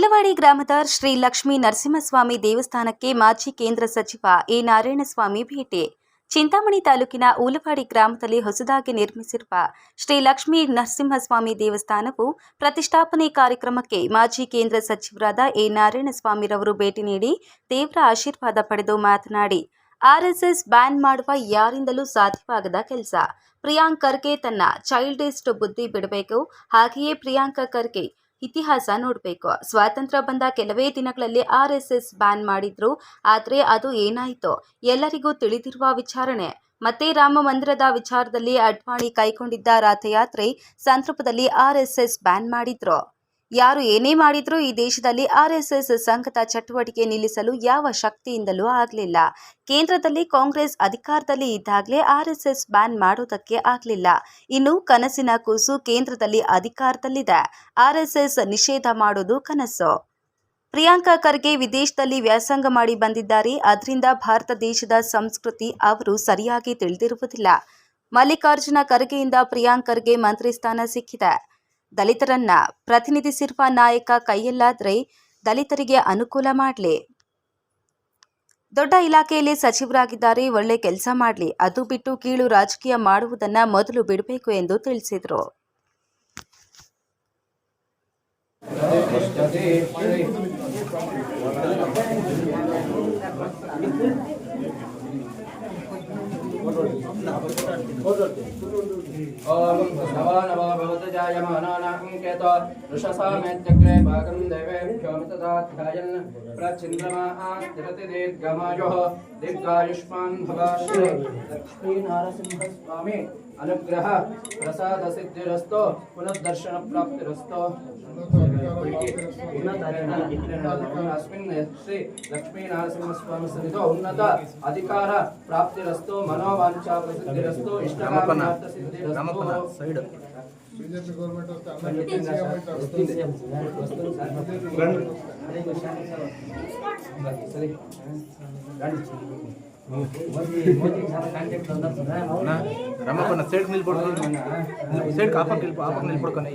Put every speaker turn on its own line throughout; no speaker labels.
ಊಲವಾಡಿ ಗ್ರಾಮದ ಶ್ರೀ ಲಕ್ಷ್ಮೀ ನರಸಿಂಹಸ್ವಾಮಿ ದೇವಸ್ಥಾನಕ್ಕೆ ಮಾಜಿ ಕೇಂದ್ರ ಸಚಿವ ಎ ನಾರಾಯಣಸ್ವಾಮಿ ಭೇಟಿ. ಚಿಂತಾಮಣಿ ತಾಲೂಕಿನ ಊಲವಾಡಿ ಗ್ರಾಮದಲ್ಲಿ ಹೊಸದಾಗಿ ನಿರ್ಮಿಸಿರುವ ಶ್ರೀ ಲಕ್ಷ್ಮೀ ನರಸಿಂಹಸ್ವಾಮಿ ದೇವಸ್ಥಾನವು ಪ್ರತಿಷ್ಠಾಪನೆ ಕಾರ್ಯಕ್ರಮಕ್ಕೆ ಮಾಜಿ ಕೇಂದ್ರ ಸಚಿವರಾದ ಎ ನಾರಾಯಣಸ್ವಾಮಿರವರು ಭೇಟಿ ನೀಡಿ ತೀವ್ರ ಆಶೀರ್ವಾದ ಪಡೆದು ಮಾತನಾಡಿ ಆರ್ಎಸ್ಎಸ್ ಬ್ಯಾನ್ ಮಾಡುವ ಯಾರಿಂದಲೂ ಸಾಧ್ಯವಾಗದ ಕೆಲಸ. ಪ್ರಿಯಾಂಕ್ ಖರ್ಗೆ ತನ್ನ ಚೈಲ್ಡಿಸ್ಟ್ ಬುದ್ಧಿ ಬಿಡಬೇಕು. ಹಾಗೆಯೇ ಪ್ರಿಯಾಂಕ ಖರ್ಗೆ ಇತಿಹಾಸ ನೋಡಬೇಕು. ಸ್ವಾತಂತ್ರ್ಯ ಬಂದ ಕೆಲವೇ ದಿನಗಳಲ್ಲಿ ಆರ್ ಎಸ್ ಎಸ್ ಬ್ಯಾನ್ ಮಾಡಿದ್ರು. ಆದರೆ ಅದು ಏನಾಯಿತು? ಎಲ್ಲರಿಗೂ ತಿಳಿದಿರುವ ವಿಚಾರಣೆ. ಮತ್ತೆ ರಾಮ ಮಂದಿರದ ವಿಚಾರದಲ್ಲಿ ಅಡ್ವಾಣಿ ಕೈಗೊಂಡಿದ್ದ ರಥಯಾತ್ರೆ ಸಂದರ್ಭದಲ್ಲಿ ಆರ್ ಎಸ್ ಎಸ್ ಬ್ಯಾನ್ ಮಾಡಿದ್ರು. ಯಾರು ಏನೇ ಮಾಡಿದ್ರೂ ಈ ದೇಶದಲ್ಲಿ ಆರ್ ಎಸ್ ಎಸ್ ಸಂಘದ ಚಟುವಟಿಕೆ ನಿಲ್ಲಿಸಲು ಯಾವ ಶಕ್ತಿಯಿಂದಲೂ ಆಗಲಿಲ್ಲ. ಕೇಂದ್ರದಲ್ಲಿ ಕಾಂಗ್ರೆಸ್ ಅಧಿಕಾರದಲ್ಲಿ ಇದ್ದಾಗಲೇ ಆರ್ ಎಸ್ ಎಸ್ ಬ್ಯಾನ್ ಮಾಡೋದಕ್ಕೆ ಆಗಲಿಲ್ಲ. ಇನ್ನು ಕನಸಿನ ಕೂಸು ಕೇಂದ್ರದಲ್ಲಿ ಅಧಿಕಾರದಲ್ಲಿದೆ. ಆರ್ ಎಸ್ ಎಸ್ ನಿಷೇಧ ಮಾಡೋದು ಕನಸು. ಪ್ರಿಯಾಂಕಾ ಖರ್ಗೆ ವಿದೇಶದಲ್ಲಿ ವ್ಯಾಸಂಗ ಮಾಡಿ ಬಂದಿದ್ದಾರೆ. ಅದರಿಂದ ಭಾರತ ದೇಶದ ಸಂಸ್ಕೃತಿ ಅವರು ಸರಿಯಾಗಿ ತಿಳಿದಿರುವುದಿಲ್ಲ. ಮಲ್ಲಿಕಾರ್ಜುನ ಖರ್ಗೆಯಿಂದ ಪ್ರಿಯಾಂಕ್ ಖರ್ಗೆ ಮಂತ್ರಿ ಸ್ಥಾನ ಸಿಕ್ಕಿದೆ. ದಲಿತರನ್ನ ಪ್ರತಿನಿಧಿಸಿರುವ ನಾಯಕ ಕೈಯಲ್ಲಾದ್ರೆ ದಲಿತರಿಗೆ ಅನುಕೂಲ ಮಾಡಲಿ. ದೊಡ್ಡ ಇಲಾಖೆಯಲ್ಲಿ ಸಚಿವರಾಗಿದ್ದಾರೆ, ಒಳ್ಳೆ ಕೆಲಸ ಮಾಡಲಿ. ಅದು ಬಿಟ್ಟು ಕೀಳು ರಾಜಕೀಯ ಮಾಡುವುದನ್ನ ಮೊದಲು ಬಿಡಬೇಕು ಎಂದು ತಿಳಿಸಿದರು.
ಸಮಾನ चेतो वृषसामेत्यग्रे भागं देवेभ्योमितदाध्यायन् प्रचिन्द्रमा आस्तिरति दीर्घमायुः दीर्घायुष्मान् भवाश्री लक्ष्मीनारसिंहस्वामी अनुग्रह प्रसाद सिद्धिरस्तो पुनर्दर्शन प्राप्तिरस्तो अस्मिन् श्री लक्ष्मीनारसिंहस्वामी सन्निधौ उन्नत अधिकार प्राप्तिरस्तो मनोवाञ्छा प्रसिद्धिरस्तो इष्टकामार्थसिद्धिरस्तो
బీజేపీ
గవర్నమెంట్ వస్తే అన్న
కేసీఆర్ వస్తే రమ్మకొన్న సైడ్ నిలబడుతుంది సైడ్ కాపకి నిలబడుకొని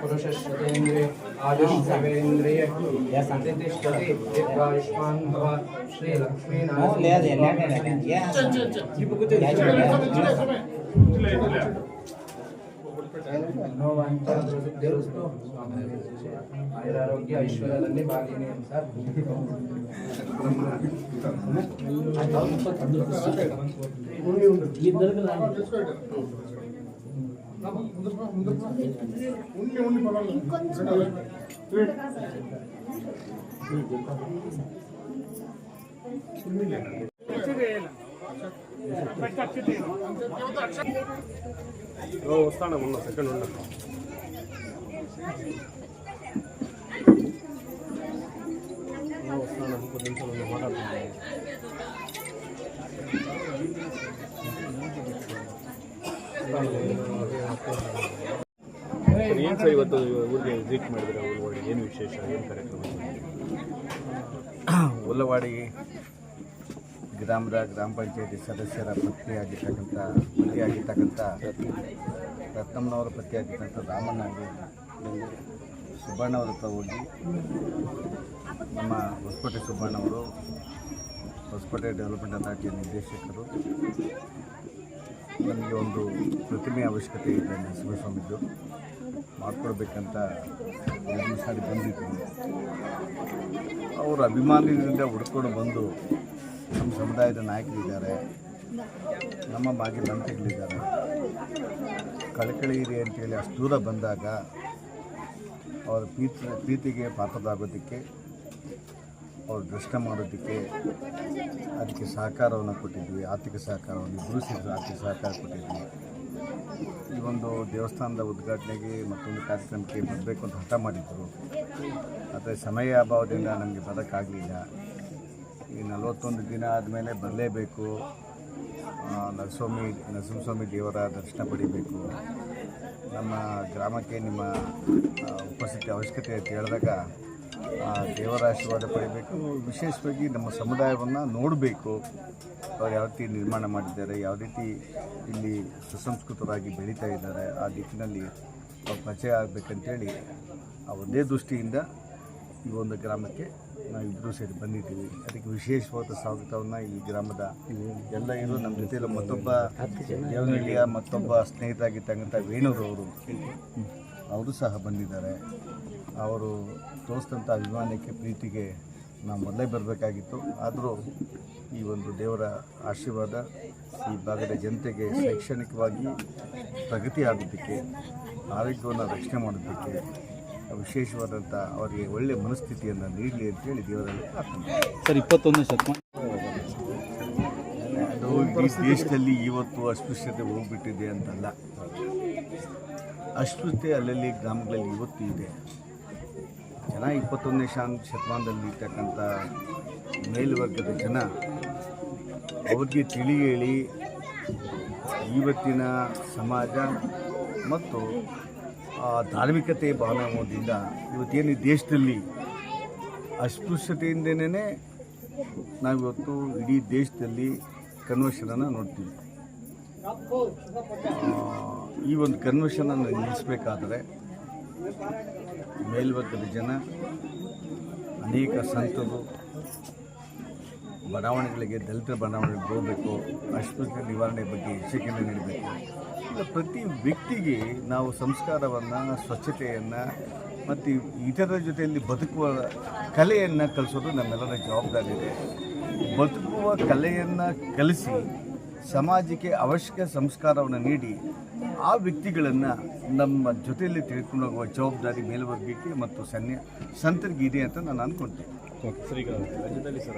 पुरुषस्वतेन्द्रिय आयुष्वेन्द्रिय श्री लक्ष्मी नारायण తెలుస్తూ ఆయన ఆరోగ్య ఐశ్వర్యాలన్నీ బాగానే
సార్ అక్షర అక్షర
వస్తాను ఉన్న సెకండ్ ఉన్న వస్తాను కొన్ని నిమిషాలు ఉన్న మాట్లాడుతున్నాను ಏನು ಸರ್ ಇವತ್ತು ಊರಿಗೆ ವಿಸಿಟ್ ಮಾಡಿದ್ರೆ ಉಳ್ವಾಡಿ ಏನು ವಿಶೇಷ ಏನು ಕಾರ್ಯಕ್ರಮ
ಉಲ್ಲವಾಡಿ ಗ್ರಾಮದ ಗ್ರಾಮ ಪಂಚಾಯತಿ ಸದಸ್ಯರ ಪತ್ನಿಯಾಗಿರ್ತಕ್ಕಂಥ ಪತಿಯಾಗಿರ್ತಕ್ಕಂಥ ರತ್ನಮ್ಮನವರ ಪತಿಯಾಗಿರ್ತಕ್ಕಂಥ ರಾಮಣ್ಣ ಸುಬ್ಬಣ್ಣ ಅವರ ಹತ್ರ ಹೋಗಿ ನಮ್ಮ ಹೊಸಕೋಟೆ ಸುಬ್ಬಣ್ಣವರು ಹೊಸಕೋಟೆ ಡೆವಲಪ್ಮೆಂಟ್ ಅಥಾರಿಟಿಯ ನಿರ್ದೇಶಕರು ನಮಗೆ ಒಂದು ಪ್ರತಿಮೆ ಅವಶ್ಯಕತೆ ಇದೆ ನರಸಿಂಹಸ್ವಾಮಿದ್ದು ಮಾಡಿಕೊಡ್ಬೇಕಂತ ಎರಡು ಸಾರಿ ಬಂದಿದ್ದೀನಿ ಅವರು ಅಭಿಮಾನಿಗಳಿಂದ ಹುಡ್ಕೊಂಡು ಬಂದು ನಮ್ಮ ಸಮುದಾಯದ ನಾಯಕರಿದ್ದಾರೆ. ನಮ್ಮ ಮಾಜಿ ಮಂತ್ರಿಗಳಿದ್ದಾರೆ ಕಳಕಳಿ ಇರಿ ಅಂತೇಳಿ ಅಷ್ಟು ದೂರ ಬಂದಾಗ ಅವರ ಪ್ರೀತಿ, ಪ್ರೀತಿಗೆ ಪಾತ್ರರಾಗೋದಕ್ಕೆ, ಅವ್ರು ದೃಷ್ಟ ಮಾಡೋದಕ್ಕೆ ಅದಕ್ಕೆ ಸಹಕಾರವನ್ನು ಕೊಟ್ಟಿದ್ವಿ, ಆರ್ಥಿಕ ಸಹಕಾರವನ್ನು ಇಬ್ಬರು ಆರ್ಥಿಕ ಸಹಕಾರ ಕೊಟ್ಟಿದ್ವಿ. ಈ ಒಂದು ದೇವಸ್ಥಾನದ ಉದ್ಘಾಟನೆಗೆ ಮತ್ತೊಂದು ಕಾರ್ಯಕ್ರಮಕ್ಕೆ ಬರಬೇಕು ಅಂತ ಹಠ ಮಾಡಿದ್ದರು ಆದರೆ ಸಮಯ ಅಭಾವದಿಂದ ನಮಗೆ ಬರೋಕ್ಕಾಗಲಿಲ್ಲ. ಈ ನಲವತ್ತೊಂದು ದಿನ ಆದಮೇಲೆ ಬರಲೇಬೇಕು. ನರಸ್ವಾಮಿ, ನರಸಿಂಹಸ್ವಾಮಿ ದೇವರ ದರ್ಶನ ಪಡಿಬೇಕು. ನಮ್ಮ ಗ್ರಾಮಕ್ಕೆ ನಿಮ್ಮ ಉಪಸ್ಥಿತಿ ಅವಶ್ಯಕತೆ ಅಂತ ಹೇಳಿದಾಗ ದೇವರ ಆಶೀರ್ವಾದ ಪಡಿಬೇಕು. ವಿಶೇಷವಾಗಿ ನಮ್ಮ ಸಮುದಾಯವನ್ನು ನೋಡಬೇಕು. ಅವ್ರು ಯಾವ ರೀತಿ ನಿರ್ಮಾಣ ಮಾಡಿದ್ದಾರೆ, ಯಾವ ರೀತಿ ಇಲ್ಲಿ ಸುಸಂಸ್ಕೃತರಾಗಿ ಬೆಳೀತಾ ಇದ್ದಾರೆ, ಆ ದಿಕ್ಕಿನಲ್ಲಿ ಪರಿಚಯ ಆಗಬೇಕಂತೇಳಿ ಆ ಒಂದೇ ದೃಷ್ಟಿಯಿಂದ ಈ ಒಂದು ಗ್ರಾಮಕ್ಕೆ ನಾವು ಇಬ್ಬರೂ ಸೇರಿ ಬಂದಿದ್ದೀವಿ. ಅದಕ್ಕೆ ವಿಶೇಷವಾದ ಸ್ವಾಗತವನ್ನು ಈ ಗ್ರಾಮದ ಎಲ್ಲ ಇರು ನಮ್ಮ ಜೊತೆಯಲ್ಲಿ ಮತ್ತೊಬ್ಬ ದೇವನಹಳ್ಳಿಯ ಮತ್ತೊಬ್ಬ ಸ್ನೇಹಿತರಾಗಿರ್ತಕ್ಕಂಥ ವೇಣೂರವರು ಅವರು. ಸಹ ಬಂದಿದ್ದಾರೆ. ಅವರು ತೋರಿಸಿದಂಥ ಅಭಿಮಾನಕ್ಕೆ, ಪ್ರೀತಿಗೆ ನಾವು ಮೊದಲೇ ಬರಬೇಕಾಗಿತ್ತು. ಆದರೂ ಈ ಒಂದು ದೇವರ ಆಶೀರ್ವಾದ ಈ ಭಾಗದ ಜನತೆಗೆ ಶೈಕ್ಷಣಿಕವಾಗಿ ಪ್ರಗತಿ ಆಗೋದಕ್ಕೆ, ಆರೋಗ್ಯವನ್ನು ರಕ್ಷಣೆ ಮಾಡೋದಕ್ಕೆ ವಿಶೇಷವಾದಂಥ ಅವರಿಗೆ ಒಳ್ಳೆಯ ಮನಸ್ಥಿತಿಯನ್ನು ನೀಡಲಿ ಅಂತೇಳಿ ದೇವರಲ್ಲಿ ಪ್ರಾರ್ಥನೆ
ಸರ್ ಇಪ್ಪತ್ತೊಂದನೇ ಶತಮಾನ.
ಅದು ಇಡೀ ದೇಶದಲ್ಲಿ ಇವತ್ತು ಅಸ್ಪೃಶ್ಯತೆ ಹೋಗ್ಬಿಟ್ಟಿದೆ ಅಂತಲ್ಲ. ಅಸ್ಪೃಶ್ಯತೆ ಅಲ್ಲಲ್ಲಿ ಗ್ರಾಮಗಳಲ್ಲಿ ಇವತ್ತು ಇದೆ. ಜನ ಇಪ್ಪತ್ತೊಂದನೇ ಶಾನ್ ಶತಮಾನದಲ್ಲಿ ಇರ್ತಕ್ಕಂಥ ಮೇಲ್ವರ್ಗದ ಜನ ಅವ್ರಿಗೆ ತಿಳಿ ಹೇಳಿ ಇವತ್ತಿನ ಸಮಾಜ ಮತ್ತು ಆ ಧಾರ್ಮಿಕತೆ ಅನ್ನೋದ್ರಿಂದ ಇವತ್ತೇನು ದೇಶದಲ್ಲಿ ಅಸ್ಪೃಶ್ಯತೆಯಿಂದನೇ ನಾವಿವತ್ತು ಇಡೀ ದೇಶದಲ್ಲಿ ಕನ್ವರ್ಷನನ್ನು ನೋಡ್ತೀವಿ. ಈ ಒಂದು ಕನ್ವರ್ಷನನ್ನು ನಿಲ್ಲಿಸಬೇಕಾದ್ರೆ ಮೇಲ್ವರ್ಗದ ಜನ, ಅನೇಕ ಸಂತರು, ಬಡಾವಣೆಗಳಿಗೆ ದಲಿತ ಬಡಾವಣೆಗೆ ಹೋಗಬೇಕು, ಅಸ್ಪೃಶ್ಯ ನಿವಾರಣೆ ಬಗ್ಗೆ ಎಚ್ಚರಿಕೆಯನ್ನು ನೀಡಬೇಕು. ಪ್ರತಿ ವ್ಯಕ್ತಿಗೆ ನಾವು ಸಂಸ್ಕಾರವನ್ನು ಸ್ವಚ್ಛತೆಯನ್ನು ಮತ್ತು ಇತರರ ಜೊತೆಯಲ್ಲಿ ಬದುಕುವ ಕಲೆಯನ್ನು ಕಲಿಸೋದು ನಮ್ಮೆಲ್ಲರ ಜವಾಬ್ದಾರಿ ಇದೆ ಬದುಕುವ ಕಲೆಯನ್ನು ಕಲಿಸಿ ಸಮಾಜಕ್ಕೆ ಅವಶ್ಯಕ ಸಂಸ್ಕಾರವನ್ನು ನೀಡಿ ಆ ವ್ಯಕ್ತಿಗಳನ್ನು ನಮ್ಮ ಜೊತೆಯಲ್ಲಿ ತಿಳ್ಕೊಂಡು ಹೋಗುವ ಜವಾಬ್ದಾರಿ ಮೇಲ್ವರ್ಗಕ್ಕೆ ಮತ್ತು ಸನ್ಯ ಸಂತರಿಗೆ ಇದೆ ಅಂತ ನಾನು ಅಂದ್ಕೊಳ್ತೀನಿ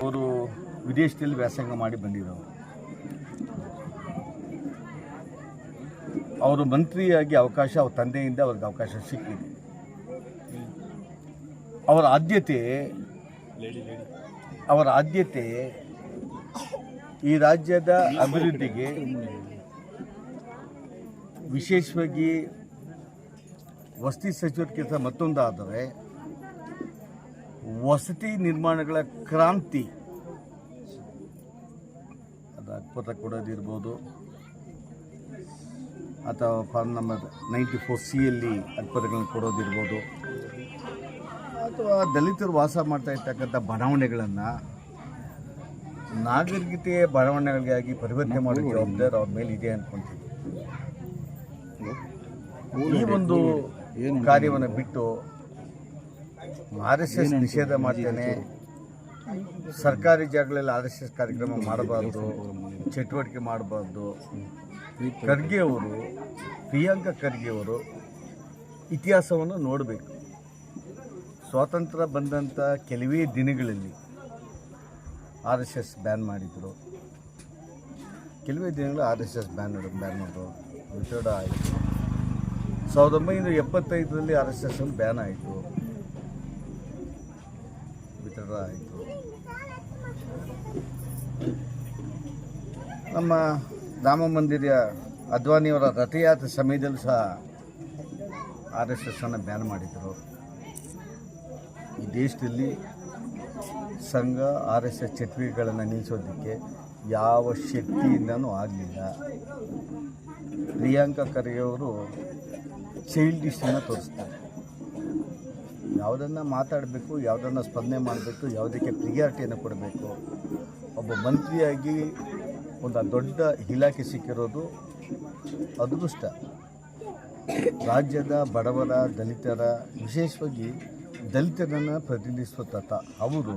ಅವರು ವಿದೇಶದಲ್ಲಿ ವ್ಯಾಸಂಗ ಮಾಡಿ ಬಂದಿರೋರು. ಅವರು ಮಂತ್ರಿಯಾಗಿ ಅವಕಾಶ, ಅವ್ರ ತಂದೆಯಿಂದ ಅವ್ರಿಗೆ ಅವಕಾಶ ಸಿಕ್ಕಿದೆ. ಅವರ ಆದ್ಯತೆ ಅವರ ಆದ್ಯತೆ ಈ ರಾಜ್ಯದ ಅಭಿವೃದ್ಧಿಗೆ ವಿಶೇಷವಾಗಿ ವಸತಿ ಸಚಿವರಿಗಿಂತ ಕೆಲಸ ಮತ್ತೊಂದಾದರೆ ವಸತಿ ನಿರ್ಮಾಣಗಳ ಕ್ರಾಂತಿ. ಅದು ಅಕ್ಪತ ಕೊಡೋದಿರ್ಬೋದು. ಅಥವಾ ಫಾರ್ಮ್ ನಂಬರ್ ನೈಂಟಿ ಫೋರ್ ಸಿಯಲ್ಲಿ ಅಕ್ಪತಗಳನ್ನು ಕೊಡೋದಿರ್ಬೋದು. ಅಥವಾ ದಲಿತರು ವಾಸ ಮಾಡ್ತಾ ಇರ್ತಕ್ಕಂಥ ಬಡಾವಣೆಗಳನ್ನು ನಾಗರಿಕತೆಯ ಬಡಾವಣೆಗಳಿಗಾಗಿ ಪರಿವರ್ತನೆ ಮಾಡೋ ಜವಾಬ್ದಾರಿ ಅವ್ರ ಮೇಲೆ ಇದೆ ಅಂದ್ಕೊಂತೀವಿ ಈ ಒಂದು ಕಾರ್ಯವನ್ನು ಬಿಟ್ಟು ಆರ್ ಎಸ್ ಎಸ್ ನಿಷೇಧ ಮಾಡ್ತೇನೆ. ಸರ್ಕಾರಿ ಜಾಗಗಳಲ್ಲಿ ಆರ್ ಎಸ್ ಎಸ್ ಕಾರ್ಯಕ್ರಮ ಮಾಡಬಾರ್ದು. ಚಟುವಟಿಕೆ ಮಾಡಬಾರ್ದು. ಖರ್ಗೆ ಅವರು, ಪ್ರಿಯಾಂಕಾ ಖರ್ಗೆ ಅವರು ಇತಿಹಾಸವನ್ನು ನೋಡಬೇಕು. ಸ್ವಾತಂತ್ರ್ಯ ಬಂದಂಥ ಕೆಲವೇ ದಿನಗಳಲ್ಲಿ ಆರ್ ಎಸ್ ಎಸ್ ಬ್ಯಾನ್ ಮಾಡಿದರು. ಕೆಲವೇ ದಿನಗಳು R S S ban ban ಮಾಡಿದ್ರು. ವಿತರಣ ಆಯಿತು. ಸಾವಿರದ ಒಂಬೈನೂರ ಎಪ್ಪತ್ತೈದರಲ್ಲಿ ಆರ್ ಎಸ್ ಎಸ್ ಬ್ಯಾನ್ ಆಯಿತು. ವಿತರಣ ಆಯಿತು. ನಮ್ಮ ರಾಮ ಮಂದಿರ ಅದ್ವಾನಿಯವರ ರಥಯಾತ್ರೆ ಸಮಯದಲ್ಲಿ ಸಹ ಆರ್ ಎಸ್ ಎಸ್ಸನ್ನು ಬ್ಯಾನ್ ಮಾಡಿದರು. ಈ ದೇಶದಲ್ಲಿ ಸಂಘ, ಆರ್ ಎಸ್ ಎಸ್ ಚಟುವಟಿಕೆಗಳನ್ನು ನಿಲ್ಲಿಸೋದಕ್ಕೆ ಯಾವ ಶಕ್ತಿಯಿಂದನೂ ಆಗಲಿಲ್ಲ. ಪ್ರಿಯಾಂಕಾ ಖರ್ಗೆಯವರು ಚೈಲ್ಡ್ ಚೈಲ್ಡಿಶನ್ನು ತೋರಿಸ್ತಾರೆ. ಯಾವುದನ್ನು ಮಾತಾಡಬೇಕು, ಯಾವುದನ್ನು ಸ್ಪಂದನೆ ಮಾಡಬೇಕು, ಯಾವುದಕ್ಕೆ ಪ್ರಿಯಾರಿಟಿಯನ್ನು ಕೊಡಬೇಕು, ಒಬ್ಬ ಮಂತ್ರಿಯಾಗಿ ಒಂದು ದೊಡ್ಡ ಇಲಾಖೆ ಸಿಕ್ಕಿರೋದು ಅದೃಷ್ಟ. ರಾಜ್ಯದ ಬಡವರ, ದಲಿತರ, ವಿಶೇಷವಾಗಿ ದಲಿತರನ್ನು ಪ್ರತಿನಿಧಿಸುವ ತತ ಅವರು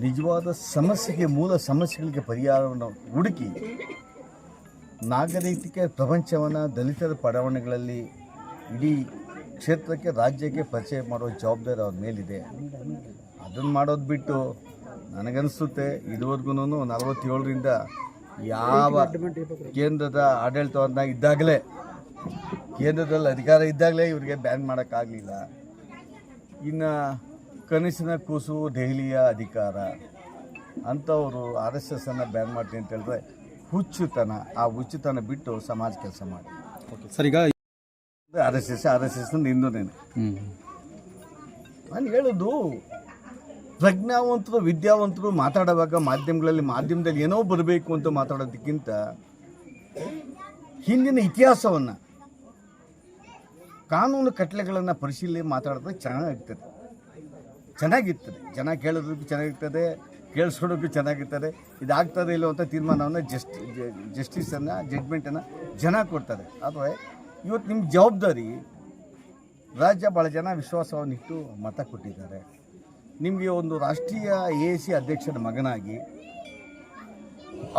ನಿಜವಾದ ಸಮಸ್ಯೆಗೆ ಮೂಲ ಸಮಸ್ಯೆಗಳಿಗೆ ಪರಿಹಾರವನ್ನು ಹುಡುಕಿ ನಾಗರಿಕ ಪ್ರಪಂಚವನ್ನು ದಲಿತರ ಬಡಾವಣೆಗಳಲ್ಲಿ ಇಡೀ ಕ್ಷೇತ್ರಕ್ಕೆ, ರಾಜ್ಯಕ್ಕೆ ಪರಿಚಯ ಮಾಡುವ ಜವಾಬ್ದಾರಿ ಅವ್ರ ಮೇಲಿದೆ. ಅದನ್ನು ಮಾಡೋದು ಬಿಟ್ಟು ನನಗನ್ನಿಸುತ್ತೆ ಇದುವರೆಗೂ ನಲವತ್ತೇಳರಿಂದ ಯಾವ ಕೇಂದ್ರದ ಆಡಳಿತವನ್ನು ಇದ್ದಾಗಲೇ ಕೇಂದ್ರದಲ್ಲಿ ಅಧಿಕಾರ ಇದ್ದಾಗಲೇ ಇವರಿಗೆ ಬ್ಯಾನ್ ಮಾಡೋಕ್ಕಾಗಲಿಲ್ಲ. ಇನ್ನು ಕನಸಿನ ಕೂಸು ದೆಹಲಿಯ ಅಧಿಕಾರ ಅಂಥವರು ಆರ್ ಎಸ್ ಎಸ್ಸನ್ನು ಬ್ಯಾನ್ ಮಾಡ್ತೀನಿ ಅಂತ ಹೇಳಿದ್ರೆ ಹುಚ್ಚುತನ ಆ ಹುಚ್ಚುತನ ಬಿಟ್ಟು ಸಮಾಜ ಕೆಲಸ ಮಾಡಿ.
ಸರ್ ಈಗ
R S S R S S ಹಿಂದೂನೇನು ನಾನು ಹೇಳೋದು ಪ್ರಜ್ಞಾವಂತರು, ವಿದ್ಯಾವಂತರು ಮಾತಾಡುವಾಗ ಮಾಧ್ಯಮಗಳಲ್ಲಿ ಮಾಧ್ಯಮದಲ್ಲಿ ಏನೋ ಬರಬೇಕು ಅಂತ ಮಾತಾಡೋದಕ್ಕಿಂತ ಹಿಂದಿನ ಇತಿಹಾಸವನ್ನು, ಕಾನೂನು ಕಟ್ಲೆಗಳನ್ನು ಪರಿಶೀಲನೆ ಮಾತಾಡಿದ್ರೆ ಚೆನ್ನಾಗಿರ್ತದೆ. ಚೆನ್ನಾಗಿರ್ತದೆ. ಜನ ಕೇಳೋದಕ್ಕೂ ಚೆನ್ನಾಗಿರ್ತದೆ ಕೇಳಿಸ್ಕೊಳೋಕ್ಕೂ ಚೆನ್ನಾಗಿರ್ತದೆ. ಇದಾಗ್ತದೆ ಇಲ್ಲೋ ಅಂತ ತೀರ್ಮಾನವನ್ನು ಜಸ್ಟ್ ಜಸ್ಟಿಸನ್ನು ಜಡ್ಮೆಂಟನ್ನು ಜನ ಕೊಡ್ತಾರೆ. ಆದರೆ ಇವತ್ತು ನಿಮ್ಮ ಜವಾಬ್ದಾರಿ ರಾಜ್ಯ ಭಾಳ ಜನ ವಿಶ್ವಾಸವನ್ನಿಟ್ಟು ಮತ ಕೊಟ್ಟಿದ್ದಾರೆ. ನಿಮಗೆ ಒಂದು ರಾಷ್ಟ್ರೀಯ ಎ ಎ ಸಿ ಅಧ್ಯಕ್ಷರ ಮಗನಾಗಿ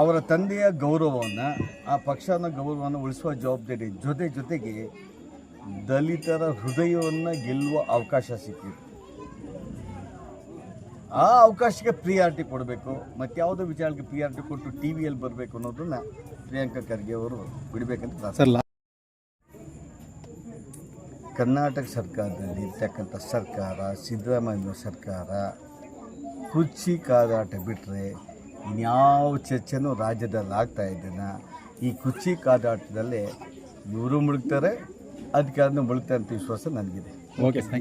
ಅವರ ತಂದೆಯ ಗೌರವವನ್ನು, ಆ ಪಕ್ಷನ ಗೌರವವನ್ನು ಉಳಿಸುವ ಜವಾಬ್ದಾರಿ ಜೊತೆ ಜೊತೆಗೆ ದಲಿತರ ಹೃದಯವನ್ನು ಗೆಲ್ಲುವ ಅವಕಾಶ ಸಿಕ್ಕಿತ್ತು ಆ ಅವಕಾಶಕ್ಕೆ ಪ್ರಿಯಾರಿಟಿ ಕೊಡಬೇಕು. ಮತ್ತು ಯಾವುದೋ ವಿಚಾರಕ್ಕೆ ಪ್ರಿಯಾರಿಟಿ ಕೊಟ್ಟು ಟಿ ವಿಯಲ್ಲಿ ಬರಬೇಕು ಅನ್ನೋದನ್ನು ಪ್ರಿಯಾಂಕಾ ಖರ್ಗೆ ಅವರು ಬಿಡಬೇಕಂತ
ಸರ್
ಕರ್ನಾಟಕ ಸರ್ಕಾರದಲ್ಲಿ ಇರ್ತಕ್ಕಂಥ ಸರ್ಕಾರ, ಸಿದ್ದರಾಮಯ್ಯ ಸರ್ಕಾರ ಕುರ್ಚಿ ಕಾದಾಟ ಬಿಟ್ಟರೆ ಇನ್ಯಾವ ಚರ್ಚೆನೂ ರಾಜ್ಯದಲ್ಲಿ ಆಗ್ತಾ ಇದ್ದಾನ ಈ ಕುರ್ಚಿ ಕಾದಾಟದಲ್ಲೇ ಇವರು ಮುಳುಗ್ತಾರೆ, ಅಧಿಕಾರನೂ ಮುಳುಗ್ತಾರೆ ಅಂತ ವಿಶ್ವಾಸ ನನಗಿದೆ.
Okay thank